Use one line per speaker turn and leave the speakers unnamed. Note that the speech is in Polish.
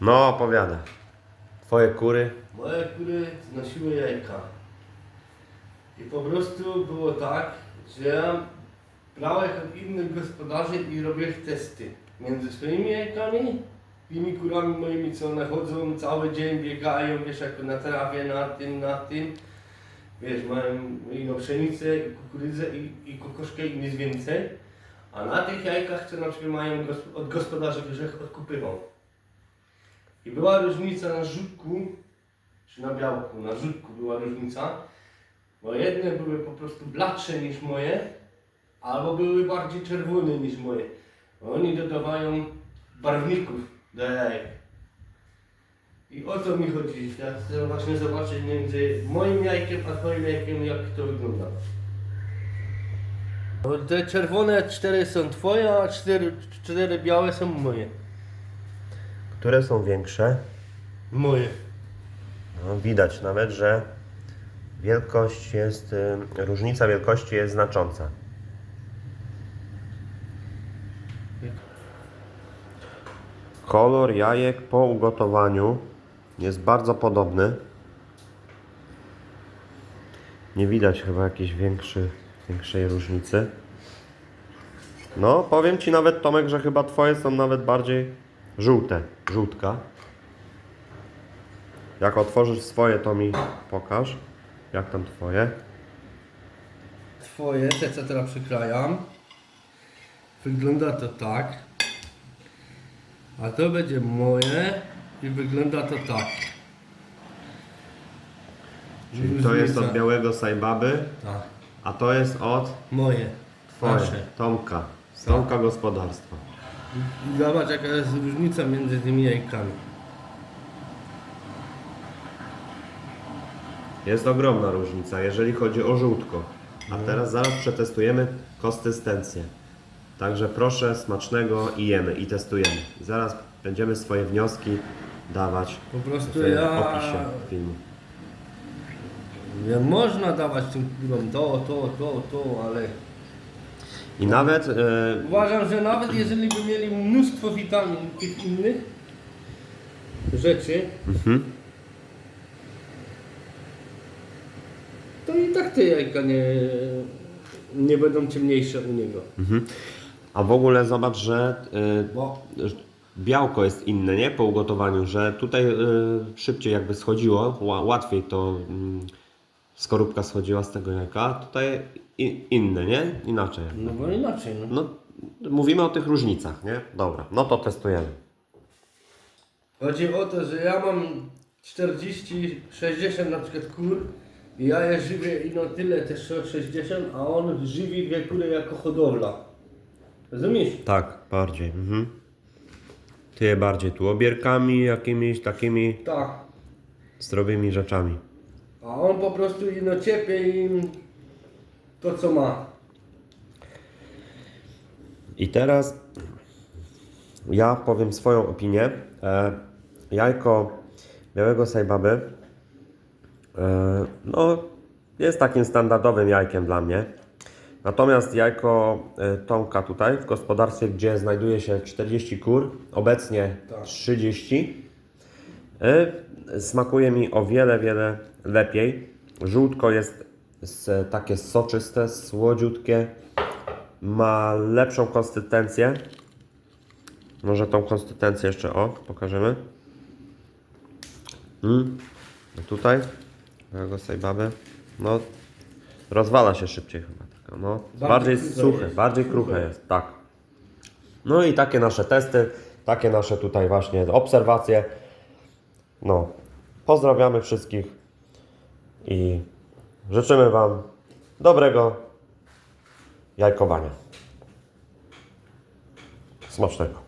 No, opowiada. Twoje kury.
Moje kury znosiły jajka. I po prostu było tak, że ja brałem od innych gospodarzy i robię testy między swoimi jajkami, tymi kurami moimi, co one chodzą cały dzień, biegają, wiesz, jak na trawie, na tym, na tym. Wiesz, mają ino pszenicę, i kukurydzę i, i kokoszkę i nic więcej. A na tych jajkach, co na przykład mają od gospodarzy, że odkupywał. I była różnica na żółtku, czy na białku, na żółtku była różnica, bo jedne były po prostu bladsze niż moje, albo były bardziej czerwone niż moje. Bo oni dodawają barwników do jajek. I o to mi chodzi. Ja chcę właśnie zobaczyć między moim jajkiem a twoim jajkiem, jak to wygląda. Te czerwone cztery są twoje, a cztery, cztery białe są moje.
Które są większe?
Moje.
No, widać nawet, że wielkość jest, y, różnica wielkości jest znacząca. Kolor jajek po ugotowaniu jest bardzo podobny. Nie widać chyba jakiejś większy, większej różnicy. No, powiem Ci nawet Tomek, że chyba Twoje są nawet bardziej żółte, żółtka. Jak otworzysz swoje, to mi pokaż. Jak tam twoje?
Twoje, te co teraz przykrajam. Wygląda to tak. A to będzie moje i wygląda to tak.
Czyli to jest od białego sajbaby,
Tak.
a to jest od
Moje.
twoje,
Nasze.
Tomka. Z Tomka gospodarstwa.
Zobacz jaka jest różnica między tymi jajkami.
Jest ogromna różnica, jeżeli chodzi o żółtko. A teraz zaraz przetestujemy konsystencję. Także proszę smacznego i jemy i testujemy. Zaraz będziemy swoje wnioski dawać
Po prostu
w
ja...
opisie filmu.
ja można dawać tym kurom to, to, to, to, ale
I nawet e,
uważam, że nawet jeżeli by mieli mnóstwo witamin tych innych rzeczy,
mhm.
to i tak te jajka nie, nie będą ciemniejsze u niego.
Mhm. A w ogóle zobacz, że y,
Bo
białko jest inne, nie? Po ugotowaniu, że tutaj y, szybciej jakby schodziło, ła, łatwiej to mm, skorupka schodziła z tego jajka. Tutaj i, inne, nie? Inaczej.
no bo inaczej, no.
No, mówimy o tych różnicach, nie? Dobra, no to testujemy.
Chodzi o to, że ja mam 40, 60 na przykład kur i ja je żywię ino tyle też 60, a on żywi dwie kury jako hodowla. Rozumiesz?
Tak, bardziej. Mhm. Ty je bardziej tu obierkami, jakimiś takimi
Tak.
zdrowymi rzeczami.
A on po prostu ino ciepie im to co ma.
I teraz ja powiem swoją opinię. E, jajko białego sajbaby e, no, jest takim standardowym jajkiem dla mnie. Natomiast jajko e, Tomka tutaj w gospodarstwie, gdzie znajduje się 40 kur, obecnie
Tak.
30, e, smakuje mi o wiele, wiele lepiej. Żółtko jest takie soczyste, słodziutkie, ma lepszą konsystencję. Może tą konsystencję jeszcze o, pokażemy. Mm. No tutaj, mojego sajbaby. No, rozwala się szybciej chyba. No,
Bardziej
bardziej
jest.
bardziej
Kruche.
jest, tak. No i takie nasze testy, takie nasze tutaj właśnie obserwacje. No, pozdrawiamy wszystkich i życzymy Wam dobrego jajkowania. Smacznego.